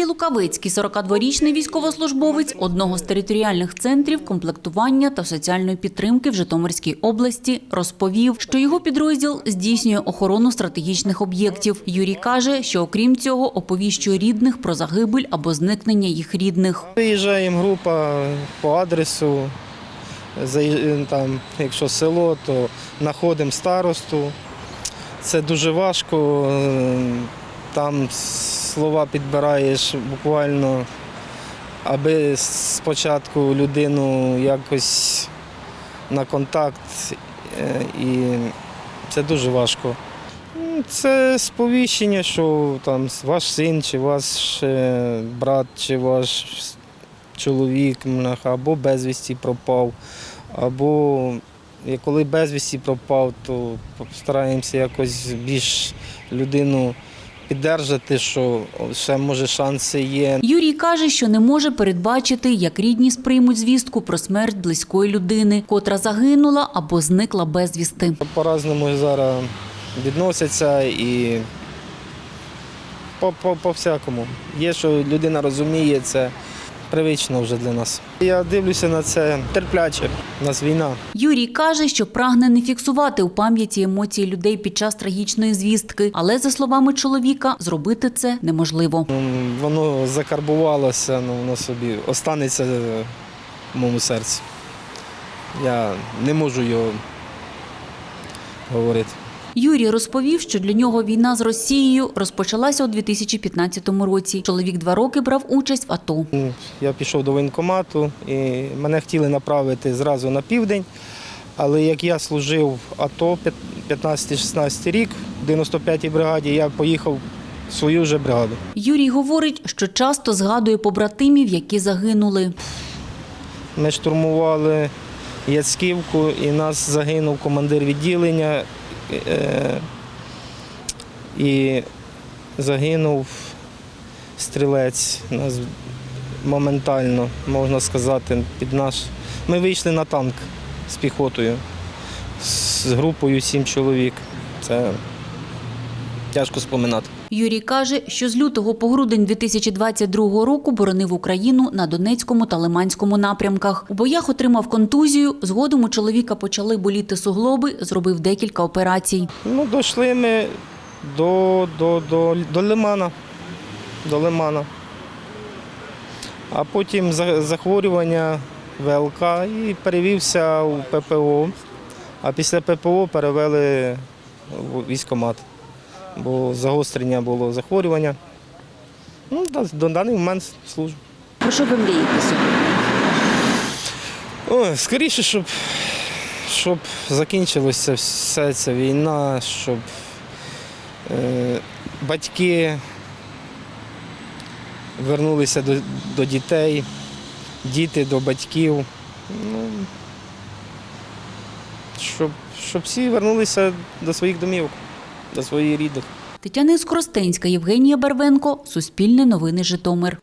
Юрій Лукавицький, 42-річний військовослужбовець одного з територіальних центрів комплектування та соціальної підтримки в Житомирській області, розповів, що його підрозділ здійснює охорону стратегічних об'єктів. Юрій каже, що окрім цього оповіщує рідних про загибель або зникнення їх рідних. Виїжджаємо група по адресу. Там, якщо село, то знаходимо старосту. Це дуже важко. Там слова підбираєш буквально, аби спочатку людину якось на контакт. е, І це дуже важко. Ну, Це сповіщення, що там ваш син, чи ваш е, брат, чи ваш чоловік або безвісті пропав, або коли безвісті пропав, то стараємося якось більш людину піддержати, що ще може шанси є. Юрій каже, що не може передбачити, як рідні сприймуть звістку про смерть близької людини, котра загинула або зникла безвісти. По-разному зараз відносяться і по- по- по-всякому. Є, що людина розуміє, це привично вже для нас. Я дивлюся на це терпляче. У нас війна. Юрій каже, що прагне не фіксувати у пам'яті емоції людей під час трагічної звістки, але за словами чоловіка, зробити це неможливо. Ну, Воно закарбувалося, ну, воно собі останеться в моєму серці. Я не можу його говорити. Юрій розповів, що для нього війна з Росією розпочалася у 2015 році. Чоловік два роки брав участь в АТО. Я пішов до воєнкомату і мене хотіли направити зразу на південь. Але як я служив в АТО 15-16 рік, в 95-й бригаді, я поїхав в свою вже бригаду. Юрій говорить, що часто згадує побратимів, які загинули. Ми штурмували Яцьківку і нас загинув командир відділення. Е, і загинув стрілець. Нас моментально, можна сказати, під наш. Ми вийшли на танк з піхотою, з групою сім чоловік. Це тяжко споминати. Юрій каже, що з лютого по грудень 2022 року боронив Україну на Донецькому та Лиманському напрямках. У боях отримав контузію. Згодом у чоловіка почали боліти суглоби, зробив декілька операцій. Ну, дійшли ми до, до, до, до Лимана. До Лимана. А потім захворювання ВЛК і перевівся у ППО. А після ППО перевели в військкомат. Бо загострення було захворювання. Ну, до даний момент служу. Про що ви мрієте сьогодні? Скоріше, щоб, щоб закінчилася вся ця війна, щоб е, батьки вернулися до, до дітей, діти до батьків. Ну, щоб, щоб всі вернулися до своїх домівок, до своїх рідних. Тетяна Скоростенська, Євгенія Барвенко, Суспільне новини Житомир.